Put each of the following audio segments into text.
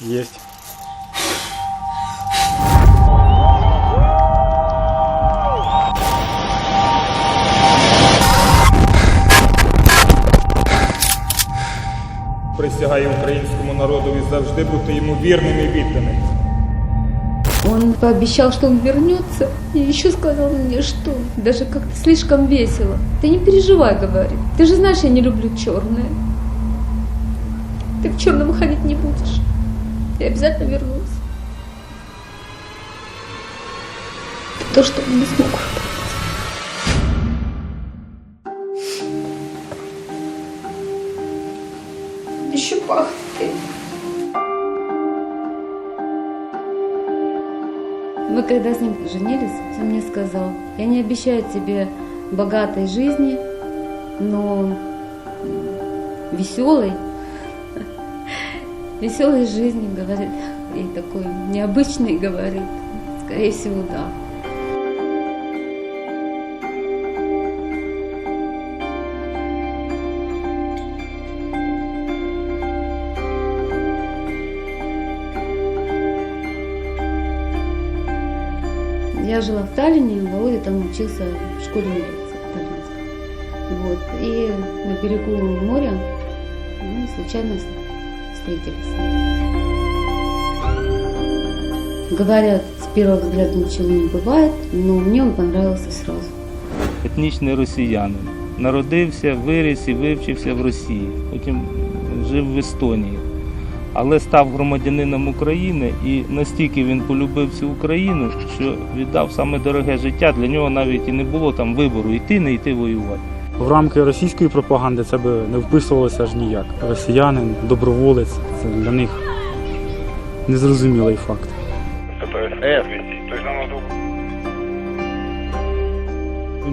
Есть. Присягаю українському народові завжди бути йому вірним і відданим. Он пообещал, что он вернется, и еще сказал мне, что даже как-то слишком весело. Ты не переживай, говорит. Ты же знаешь, я не люблю черное. Ты в черном ходить не будешь. Я обязательно вернусь. То, что он не смог выполнить. Еще пахнет. Мы когда с ним женились, он мне сказал, я не обещаю тебе богатой жизни, но веселой, веселой жизни, говорит, и такой необычный, говорит, скорее всего, да. Я жила в Таллине, Володя там учился в школе милиции. Вот. И на берегу моря мы случайно встретились. Говорят, с первого взгляда ничего не бывает, но мне он понравился сразу. етнічний росіянин. Народився, виріс і вивчився в Росії, потім жив в Естонії. Але став громадянином України і настільки він полюбив цю Україну, що віддав саме дороге життя. Для нього навіть і не було там вибору йти, не йти воювати. В рамки російської пропаганди це би не вписувалося аж ніяк. Росіянин, доброволець це для них незрозумілий факт.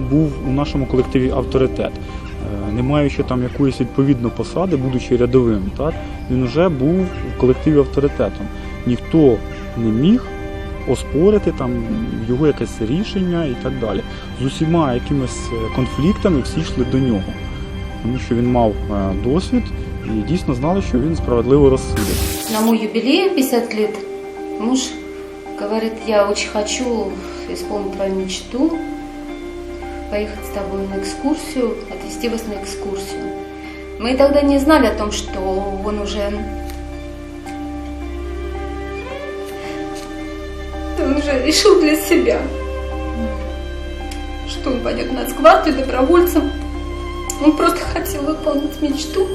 Був у нашому колективі авторитет. Е, Не маючи там якоїсь відповідної посади, будучи рядовим, так, він вже був в колективі авторитетом. Ніхто не міг оспорити там його якесь рішення і так далі. З усіма якимись е, конфліктами всі йшли до нього, тому що він мав е, досвід і дійсно знали, що він справедливо розсудить. На мой юбилей 50 лет муж говорит, я очень хочу исполнить твою мечту, поехать с тобой на экскурсию, отвезти вас на экскурсию. Мы тогда не знали о том, что он уже... Он уже решил для себя, что он пойдет на скварту добровольцем. Он просто хотел выполнить мечту.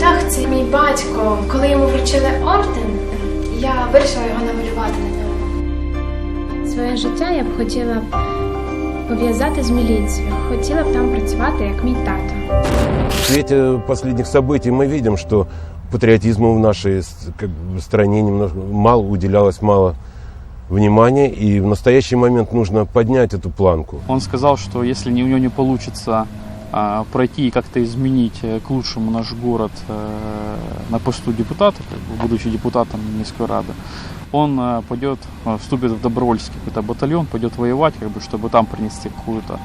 Так, це мій батько. Коли йому вручили орден, я вирішила його намалювати на ньому. Своє життя я б хотіла пов'язати з міліцією. Хотіла б там працювати як мій тато. В свете последних событий мы видим, что патриотизму в нашей как бы, стране немножко мало уделялось мало внимания, и в настоящий момент нужно поднять эту планку. Он сказал, что если у него не получится а, пройти и как-то изменить э, к лучшему наш город э, на посту депутата, как бы, будучи депутатом Минской Рады, он э, пойдет, вступит в добровольческий какой-то батальон, пойдет воевать, как бы, чтобы там принести какую-то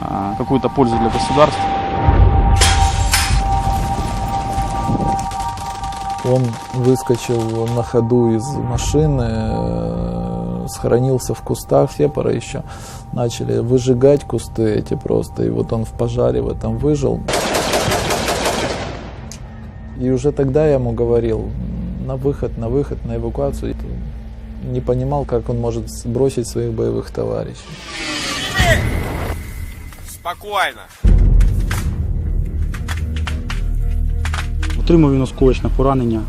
а, какую-то пользу для государства. Он выскочил на ходу из машины, э, схоронился в кустах, сепара еще начали выжигать кусты эти просто, и вот он в пожаре в этом выжил. И уже тогда я ему говорил, на выход, на выход, на эвакуацию. Не понимал, как он может сбросить своих боевых товарищей. Спокойно. Отримав він осколочне поранення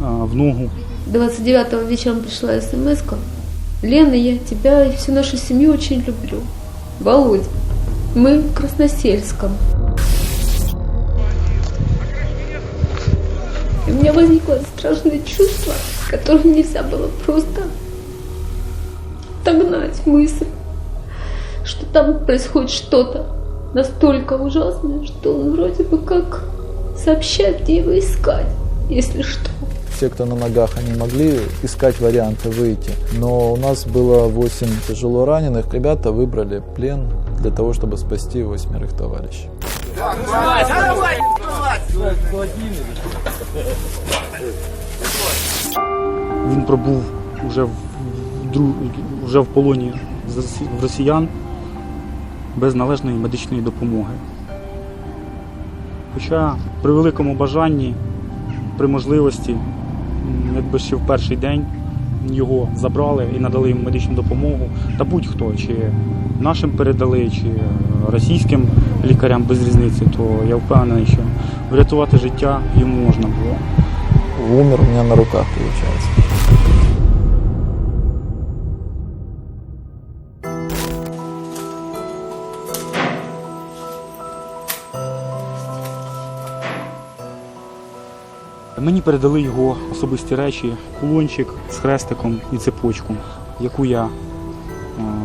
в ногу. 29-го вечером пришла смс -ка. Лена, я тебя и всю нашу семью очень люблю. Володя, мы в Красносельском. И у меня возникло страшное чувство, которое нельзя было просто отогнать мысль, что там происходит что-то настолько ужасное, что он вроде бы как сообщает, где его искать, если что. все, кто на ногах, они могли искать варианты выйти. Но у нас было 8 тяжело раненых. Ребята выбрали плен для того, чтобы спасти восьмерых товарищей. Він пробув вже в, в, дру- вже в полоні з росі- в росіян без належної медичної допомоги. Хоча при великому бажанні, при можливості, якби ще в перший день його забрали і надали йому медичну допомогу, та будь-хто, чи нашим передали, чи російським лікарям без різниці, то я впевнений, що врятувати життя йому можна було. Умер у меня на руках, получается. Мені передали його особисті речі, кулончик з хрестиком і цепочку, яку я е,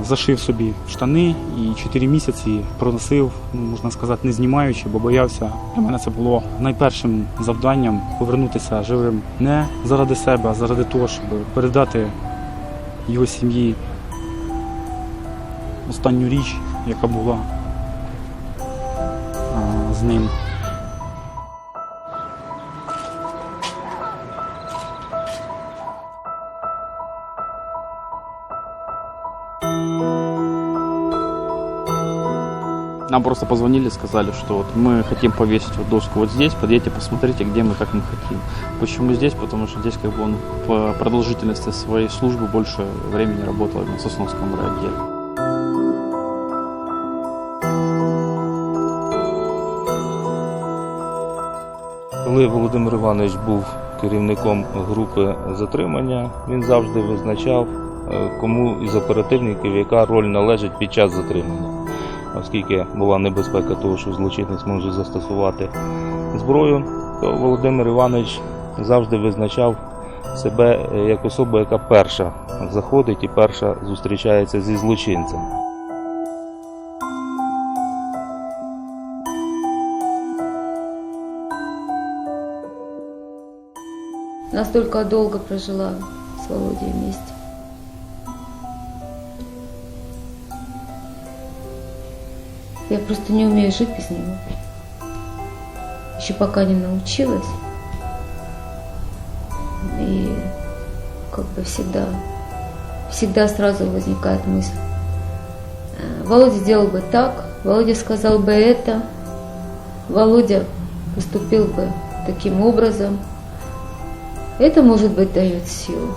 зашив собі в штани і 4 місяці проносив, можна сказати, не знімаючи, бо боявся. Для мене це було найпершим завданням повернутися живим не заради себе, а заради того, щоб передати його сім'ї останню річ, яка була е, з ним. Нам просто позвонили, сказали, что вот мы хотим повесить вот доску вот здесь, подъедьте, посмотрите, где мы, как мы хотим. Почему здесь? Потому что здесь как бы он по продолжительности своей службы больше времени работал на Сосновском райотделе. Коли Володимир Іванович був керівником групи затримання, він завжди визначав, е, кому із оперативників яка роль належить під час затримання. Оскільки була небезпека того, що злочинець може застосувати зброю, то Володимир Іванович завжди визначав себе е, як особу, яка перша заходить і перша зустрічається зі злочинцем. Настолько долго прожила с Володей вместе. Я просто не умею жить без него. Еще пока не научилась. И как бы всегда, всегда сразу возникает мысль. э, Володя сделал бы так, Володя сказал бы это, Володя поступил бы таким образом. Это, может быть, дает силу.